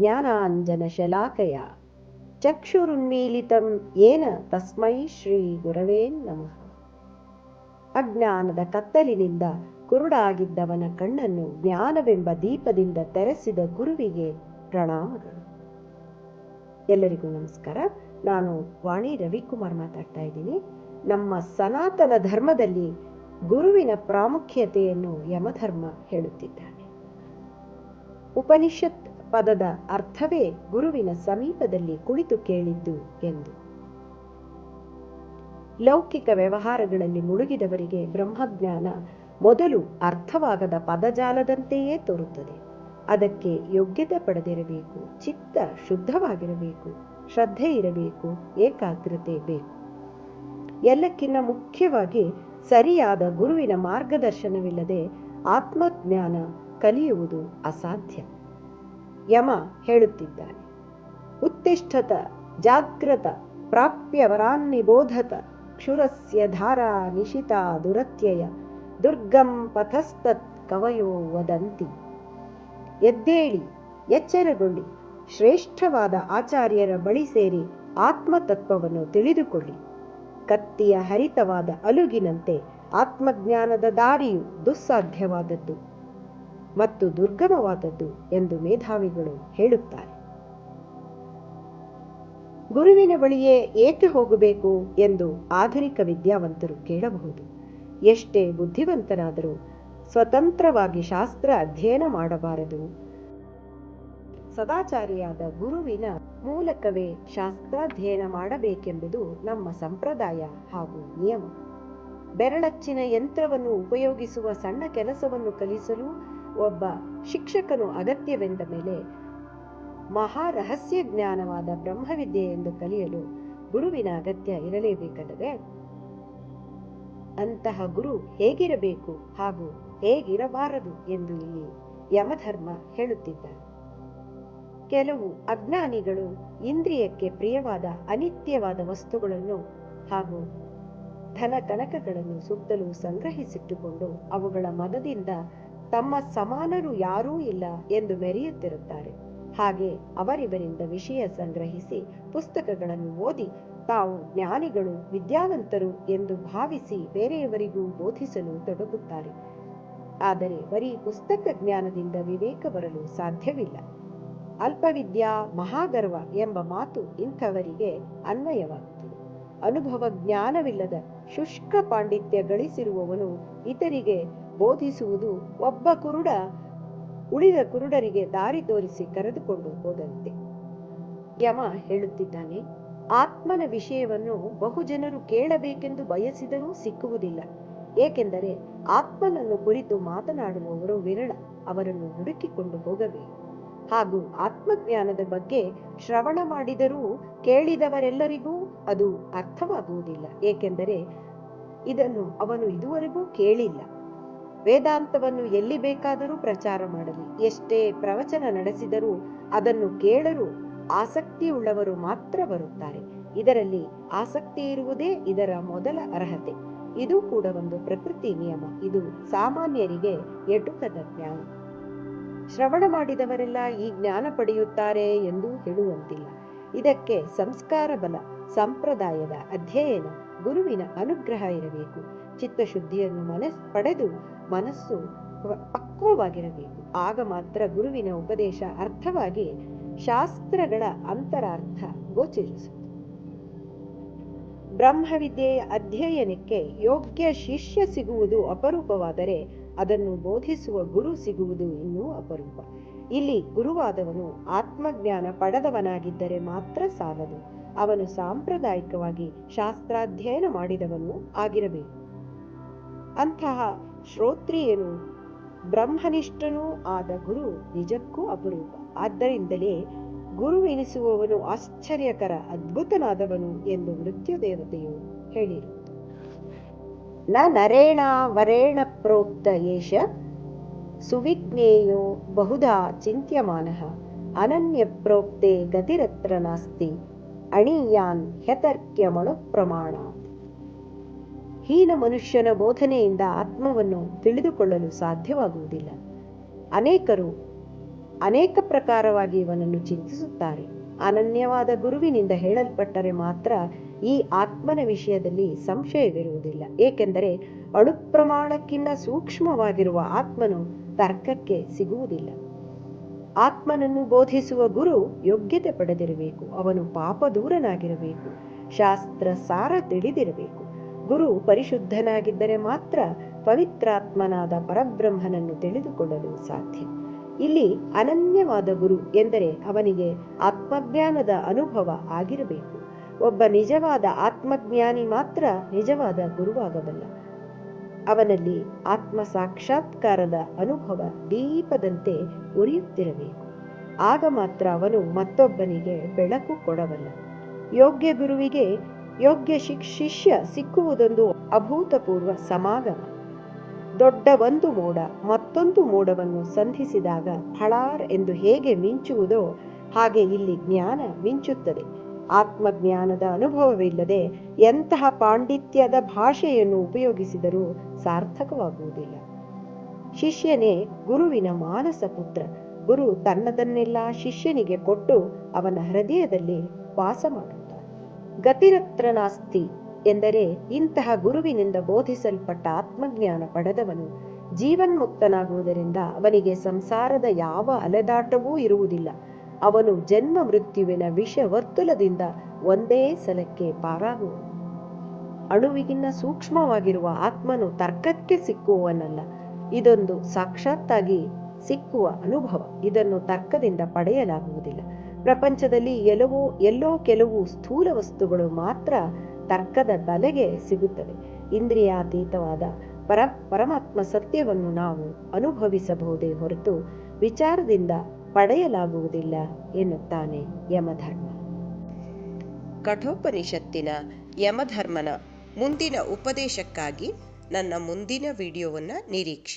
ಜ್ಞಾನಾಂಜನಶಲಾಕಯ ಚಕ್ಷುರುನ್ಮೀಲಿತಂ ಏನ ತಸ್ಮೈ ಶ್ರೀ ಗುರವೇ ನಮಃ ಅಜ್ಞಾನದ ಕತ್ತಲಿನಿಂದ ಕುರುಡಾಗಿದ್ದವನ ಕಣ್ಣನ್ನು ಜ್ಞಾನವೆಂಬ ದೀಪದಿಂದ ತೆರೆಸಿದ ಗುರುವಿಗೆ ಪ್ರಣಾಮಗಳು ಎಲ್ಲರಿಗೂ ನಮಸ್ಕಾರ. ನಾನು ವಾಣಿ ರವಿಕುಮಾರ್ ಮಾತಾಡ್ತಾ ಇದ್ದೀನಿ. ನಮ್ಮ ಸನಾತನ ಧರ್ಮದಲ್ಲಿ ಗುರುವಿನ ಪ್ರಾಮುಖ್ಯತೆಯನ್ನು ಯಮಧರ್ಮ ಹೇಳುತ್ತಿದ್ದಾನೆ. ಉಪನಿಷತ್ ಪದದ ಅರ್ಥವೇ ಗುರುವಿನ ಸಮೀಪದಲ್ಲಿ ಕುಳಿತು ಕೇಳಿದ್ದು ಎಂದು. ಲೌಕಿಕ ವ್ಯವಹಾರಗಳಲ್ಲಿ ಮುಳುಗಿದವರಿಗೆ ಬ್ರಹ್ಮಜ್ಞಾನ ಮೊದಲು ಅರ್ಥವಾಗದ ಪದಜಾಲದಂತೆಯೇ ತೋರುತ್ತದೆ. ಅದಕ್ಕೆ ಯೋಗ್ಯತೆ ಪಡೆದಿರಬೇಕು, ಚಿತ್ತ ಶುದ್ಧವಾಗಿರಬೇಕು, ಶ್ರದ್ಧೆ ಇರಬೇಕು, ಏಕಾಗ್ರತೆ ಬೇಕು. ಎಲ್ಲಕ್ಕಿಂತ ಮುಖ್ಯವಾಗಿ ಸರಿಯಾದ ಗುರುವಿನ ಮಾರ್ಗದರ್ಶನವಿಲ್ಲದೆ ಆತ್ಮಜ್ಞಾನ ಕಲಿಯುವುದು ಅಸಾಧ್ಯ. ಯಮ ಹೇಳುತ್ತಿದ್ದಾನೆ, ಉತ್ತಿಷ್ಠತ ಜಾಗ್ರತ ಪ್ರಾಪ್ಯವರಾನ್ನಿಬೋಧತ ಕ್ಷುರಸ್ಯ ಧಾರಾ ನಿಶಿತ ದುರತ್ಯಯ ದುರ್ಗಂ ಪಥಸ್ತತ್ ಕವಯೋ ವದಂತಿ. ಎದ್ದೇಳಿ, ಎಚ್ಚರಗೊಳ್ಳಿ, ಶ್ರೇಷ್ಠವಾದ ಆಚಾರ್ಯರ ಬಳಿ ಸೇರಿ ಆತ್ಮತತ್ವವನ್ನು ತಿಳಿದುಕೊಳ್ಳಿ. ಕತ್ತಿಯ ಹರಿತವಾದ ಅಲುಗಿನಂತೆ ಆತ್ಮಜ್ಞಾನದ ದಾರಿಯು ದುಸ್ಸಾಧ್ಯವಾದದ್ದು. ಮತ್ತು ದುರ್ಗಮವಾದದ್ದು ಎಂದು ಮೇಧಾವಿಗಳು ಹೇಳುತ್ತಾರೆ. ಗುರುವಿನ ಬಳಿಯೇ ಏಕೆ ಹೋಗಬೇಕು ಎಂದು ಆಧುನಿಕ ವಿದ್ಯಾವಂತರು ಕೇಳಬಹುದು. ಎಷ್ಟೇ ಬುದ್ಧಿವಂತನಾದರೂ ಸ್ವತಂತ್ರವಾಗಿ ಶಾಸ್ತ್ರ ಅಧ್ಯಯನ ಮಾಡಬಾರದು. ಸದಾಚಾರಿಯಾದ ಗುರುವಿನ ಮೂಲಕವೇ ಶಾಸ್ತ್ರಾಧ್ಯಯನ ಮಾಡಬೇಕೆಂಬುದು ನಮ್ಮ ಸಂಪ್ರದಾಯ ಹಾಗೂ ನಿಯಮ. ಬೆರಳಚ್ಚಿನ ಯಂತ್ರವನ್ನು ಉಪಯೋಗಿಸುವ ಸಣ್ಣ ಕೆಲಸವನ್ನು ಕಲಿಸಲು ಒಬ್ಬ ಶಿಕ್ಷಕನು ಅಗತ್ಯವೆಂದ ಮೇಲೆ ಮಹಾರಹಸ್ಯ ಜ್ಞಾನವಾದ ಬ್ರಹ್ಮವಿದ್ಯೆ ಎಂದು ಕಲಿಯಲು ಗುರುವಿನ ಅಗತ್ಯ ಇರಲೇಬೇಕಲ್ಲವೆ? ಅಂತಹ ಗುರು ಹೇಗಿರಬೇಕು ಹಾಗೂ ಹೇಗಿರಬಾರದು ಎಂದು ಇಲ್ಲಿ ಯಮಧರ್ಮ ಹೇಳುತ್ತಿದ್ದ ಕೆಲವು ಅಜ್ಞಾನಿಗಳು ಇಂದ್ರಿಯಕ್ಕೆ ಪ್ರಿಯವಾದ ಅನಿತ್ಯವಾದ ವಸ್ತುಗಳನ್ನು ಹಾಗೂ ಧನ ಕನಕಗಳನ್ನು ಸುತ್ತಲೂ ಸಂಗ್ರಹಿಸಿಟ್ಟುಕೊಂಡು ಅವುಗಳ ಮದದಿಂದ ತಮ್ಮ ಸಮಾನರು ಯಾರೂ ಇಲ್ಲ ಎಂದು ಮೆರೆಯುತ್ತಿರುತ್ತಾರೆ. ಹಾಗೆ ಅವರಿವರಿಂದ ವಿಷಯ ಸಂಗ್ರಹಿಸಿ ಪುಸ್ತಕಗಳನ್ನು ಓದಿ ತಾವು ಜ್ಞಾನಿಗಳು, ವಿದ್ಯಾವಂತರು ಎಂದು ಭಾವಿಸಿ ಬೇರೆಯವರಿಗೂ ಬೋಧಿಸಲು ತೊಡಗುತ್ತಾರೆ. ಆದರೆ ಬರೀ ಪುಸ್ತಕ ಜ್ಞಾನದಿಂದ ವಿವೇಕ ಬರಲು ಸಾಧ್ಯವಿಲ್ಲ. ಅಲ್ಪವಿದ್ಯಾ ಮಹಾಗರ್ವ ಎಂಬ ಮಾತು ಇಂಥವರಿಗೆ ಅನ್ವಯವಾಗುತ್ತದೆ. ಅನುಭವ ಜ್ಞಾನವಿಲ್ಲದ ಶುಷ್ಕ ಪಾಂಡಿತ್ಯ ಗಳಿಸಿರುವವನು ಇತರಿಗೆ ಬೋಧಿಸುವುದು ಒಬ್ಬ ಕುರುಡ ಉಳಿದ ಕುರುಡರಿಗೆ ದಾರಿ ತೋರಿಸಿ ಕರೆದುಕೊಂಡು ಹೋದಂತೆ. ಯಮ ಹೇಳುತ್ತಿದ್ದಾನೆ, ಆತ್ಮನ ವಿಷಯವನ್ನು ಬಹುಜನರು ಕೇಳಬೇಕೆಂದು ಬಯಸಿದರೂ ಸಿಕ್ಕುವುದಿಲ್ಲ. ಏಕೆಂದರೆ ಆತ್ಮನನ್ನು ಕುರಿತು ಮಾತನಾಡುವವರು ವಿರಳ, ಅವರನ್ನು ಹುಡುಕಿಕೊಂಡು ಹೋಗಬೇಕು. ಹಾಗೂ ಆತ್ಮಜ್ಞಾನದ ಬಗ್ಗೆ ಶ್ರವಣ ಮಾಡಿದರೂ ಕೇಳಿದವರೆಲ್ಲರಿಗೂ ಅದು ಅರ್ಥವಾಗುವುದಿಲ್ಲ. ಏಕೆಂದರೆ ಇದನ್ನು ಅವನು ಇದುವರೆಗೂ ಕೇಳಿಲ್ಲ. ವೇದಾಂತವನ್ನು ಎಲ್ಲಿ ಬೇಕಾದರೂ ಪ್ರಚಾರ ಮಾಡಲಿ. ಎಷ್ಟೇ ಪ್ರವಚನ ನಡೆಸಿದರೂ ಅದನ್ನು ಕೇಳಲು ಆಸಕ್ತಿಯುಳ್ಳವರು ಮಾತ್ರ ಬರುತ್ತಾರೆ. ಇದರಲ್ಲಿ ಆಸಕ್ತಿ ಇರುವುದೇ ಇದರ ಮೊದಲ ಅರ್ಹತೆ. ಇದು ಕೂಡ ಒಂದು ಪ್ರಕೃತಿ ನಿಯಮ. ಇದು ಸಾಮಾನ್ಯರಿಗೆ ಎಟುಕದ ಜ್ಞಾನ. ಶ್ರವಣ ಮಾಡಿದವರೆಲ್ಲ ಈ ಜ್ಞಾನ ಪಡೆಯುತ್ತಾರೆ ಎಂದು ಹೇಳುವಂತಿಲ್ಲ. ಇದಕ್ಕೆ ಸಂಸ್ಕಾರ ಬಲ, ಸಂಪ್ರದಾಯದ ಅಧ್ಯಯನ, ಗುರುವಿನ ಅನುಗ್ರಹ ಇರಬೇಕು. ಚಿತ್ತಶುದ್ಧಿಯನ್ನು ಮನಸ್ ಪಡೆದು ಮನಸ್ಸು ಪಕ್ವವಾಗಿರಬೇಕು. ಆಗ ಮಾತ್ರ ಗುರುವಿನ ಉಪದೇಶ ಅರ್ಥವಾಗಿ ಶಾಸ್ತ್ರಗಳ ಅಂತರಾರ್ಥ ಗೋಚರಿಸುತ್ತದೆ ಬ್ರಹ್ಮವಿದ್ಯೆಯ ಅಧ್ಯಯನಕ್ಕೆ ಯೋಗ್ಯ ಶಿಷ್ಯ ಸಿಗುವುದು ಅಪರೂಪವಾದರೆ ಅದನ್ನು ಬೋಧಿಸುವ ಗುರು ಸಿಗುವುದು ಇನ್ನೂ ಅಪರೂಪ. ಇಲ್ಲಿ ಗುರುವಾದವನು ಆತ್ಮಜ್ಞಾನ ಪಡೆದವನಾಗಿದ್ದರೆ ಮಾತ್ರ ಸಾಲದು. ಅವನು ಸಾಂಪ್ರದಾಯಿಕವಾಗಿ ಶಾಸ್ತ್ರಾಧ್ಯಯನ ಮಾಡಿದವನು ಆಗಿರಬೇಕು. ಅಂತಹ ಶ್ರೋತ್ರಿಯನು ಬ್ರಹ್ಮನಿಷ್ಠನೂ ಆದ ಗುರು ನಿಜಕ್ಕೂ ಅಪರೂಪ. ಆದ್ದರಿಂದಲೇ ಗುರು ಎನಿಸುವವನು ಆಶ್ಚರ್ಯಕರ, ಅದ್ಭುತನಾದವನು ಎಂದು ಮೃತ್ಯು ದೇವತೆಯು ಹೇಳಿರು. ನ ನರೇಣ ವರೇಣ ಪ್ರೋಕ್ತ ಏಷ ಸುವಿಜ್ಞೇಯೋ ಬಹುಧಾ ಚಿಂತ್ಯಮಾನಃ ಅನನ್ಯ ಪ್ರೋಕ್ತೆ ಗತಿರತ್ರ ನಾಸ್ತಿ ಅಣೀಯಾನ್ ಹ್ಯತರ್ಕ್ಯಮಣು ಪ್ರಮಾಣ. ಹೀನ ಮನುಷ್ಯನ ಬೋಧನೆಯಿಂದ ಆತ್ಮವನ್ನು ತಿಳಿದುಕೊಳ್ಳಲು ಸಾಧ್ಯವಾಗುವುದಿಲ್ಲ. ಅನೇಕರು ಅನೇಕ ಪ್ರಕಾರವಾಗಿ ಇವನನ್ನು ಚಿಂತಿಸುತ್ತಾರೆ. ಅನನ್ಯವಾದ ಗುರುವಿನಿಂದ ಹೇಳಲ್ಪಟ್ಟರೆ ಮಾತ್ರ ಈ ಆತ್ಮನ ವಿಷಯದಲ್ಲಿ ಸಂಶಯವಿರುವುದಿಲ್ಲ. ಏಕೆಂದರೆ ಅಣುಪ್ರಮಾಣಕ್ಕಿಂತ ಸೂಕ್ಷ್ಮವಾಗಿರುವ ಆತ್ಮನು ತರ್ಕಕ್ಕೆ ಸಿಗುವುದಿಲ್ಲ. ಆತ್ಮನನ್ನು ಬೋಧಿಸುವ ಗುರು ಯೋಗ್ಯತೆ ಪಡೆದಿರಬೇಕು. ಅವನು ಪಾಪ ದೂರನಾಗಿರಬೇಕು ಶಾಸ್ತ್ರ ಸಾರ ತಿಳಿದಿರಬೇಕು. ಗುರು ಪರಿಶುದ್ಧನಾಗಿದ್ದರೆ ಮಾತ್ರ ಪವಿತ್ರಾತ್ಮನಾದ ಪರಬ್ರಹ್ಮನನ್ನು ತಿಳಿದುಕೊಳ್ಳಲು ಸಾಧ್ಯ. ಇಲ್ಲಿ ಅನನ್ಯವಾದ ಗುರು ಎಂದರೆ ಅವನಿಗೆ ಆತ್ಮಜ್ಞಾನದ ಅನುಭವ ಆಗಿರಬೇಕು. ಒಬ್ಬ ನಿಜವಾದ ಆತ್ಮಜ್ಞಾನಿ ಮಾತ್ರ ನಿಜವಾದ ಗುರುವಾಗಬಲ್ಲ. ಅವನಲ್ಲಿ ಆತ್ಮ ಸಾಕ್ಷಾತ್ಕಾರದ ಅನುಭವ ದೀಪದಂತೆ ಉರಿಯುತ್ತಿರಬೇಕು. ಆಗ ಮಾತ್ರ ಅವನು ಮತ್ತೊಬ್ಬನಿಗೆ ಬೆಳಕು ಕೊಡಬಲ್ಲ. ಯೋಗ್ಯ ಗುರುವಿಗೆ ಯೋಗ್ಯ ಶಿಷ್ಯ ಸಿಕ್ಕುವುದೊಂದು ಅಭೂತಪೂರ್ವ ಸಮಾಗಮ. ದೊಡ್ಡ ಒಂದು ಮೋಡ ಮತ್ತೊಂದು ಮೋಡವನ್ನು ಸಂಧಿಸಿದಾಗ ಫಳಾರ್ ಎಂದು ಹೇಗೆ ಮಿಂಚುವುದೋ ಹಾಗೆ ಇಲ್ಲಿ ಜ್ಞಾನ ಮಿಂಚುತ್ತದೆ. ಆತ್ಮಜ್ಞಾನದ ಅನುಭವವಿಲ್ಲದೆ ಎಂತಹ ಪಾಂಡಿತ್ಯದ ಭಾಷೆಯನ್ನು ಉಪಯೋಗಿಸಿದರೂ ಸಾರ್ಥಕವಾಗುವುದಿಲ್ಲ. ಶಿಷ್ಯನೇ ಗುರುವಿನ ಮಾನಸ ಪುತ್ರ. ಗುರು ತನ್ನದನ್ನೆಲ್ಲ ಶಿಷ್ಯನಿಗೆ ಕೊಟ್ಟು ಅವನ ಹೃದಯದಲ್ಲಿ ವಾಸ ಮಾಡುತ್ತಾನೆ ಗತಿರತ್ರ ನಾಸ್ತಿ ಎಂದರೆ ಇಂತಹ ಗುರುವಿನಿಂದ ಬೋಧಿಸಲ್ಪಟ್ಟ ಆತ್ಮಜ್ಞಾನ ಪಡೆದವನು ಜೀವನ್ಮುಕ್ತನಾಗುವುದರಿಂದ ಅವನಿಗೆ ಸಂಸಾರದ ಯಾವ ಅಲೆದಾಟವೂ ಇರುವುದಿಲ್ಲ. ಅವನು ಜನ್ಮ ಮೃತ್ಯುವಿನ ವಿಷ ವರ್ತುಲದಿಂದ ಒಂದೇ ಸಲಕ್ಕೆ ಪಾರಾಗುವ ಅಣುವಿಗಿನ್ನ ಸೂಕ್ಷ್ಮವಾಗಿರುವ ಆತ್ಮನು ತರ್ಕಕ್ಕೆ ಸಿಕ್ಕುವವನಲ್ಲ. ಇದೊಂದು ಸಾಕ್ಷಾತ್ತಾಗಿ ಸಿಕ್ಕುವ ಅನುಭವ. ಇದನ್ನು ತರ್ಕದಿಂದ ಪಡೆಯಲಾಗುವುದಿಲ್ಲ. ಪ್ರಪಂಚದಲ್ಲಿ ಎಲ್ಲವೋ, ಎಲ್ಲೋ ಕೆಲವು ಸ್ಥೂಲ ವಸ್ತುಗಳು ಮಾತ್ರ ತರ್ಕದ ಬಲೆಗೆ ಸಿಗುತ್ತವೆ. ಇಂದ್ರಿಯಾತೀತವಾದ ಪರ, ಪರಮಾತ್ಮ ಸತ್ಯವನ್ನು ನಾವು ಅನುಭವಿಸಬಹುದೇ ಹೊರತು ವಿಚಾರದಿಂದ ಪಡೆಯಲಾಗುವುದಿಲ್ಲ ಎನ್ನುತ್ತಾನೆ ಯಮಧರ್ಮ. ಕಠೋಪನಿಷತ್ತಿನ ಯಮಧರ್ಮನ ಮುಂದಿನ ಉಪದೇಶಕ್ಕಾಗಿ ನನ್ನ ಮುಂದಿನ ವಿಡಿಯೋವನ್ನು ನಿರೀಕ್ಷೆ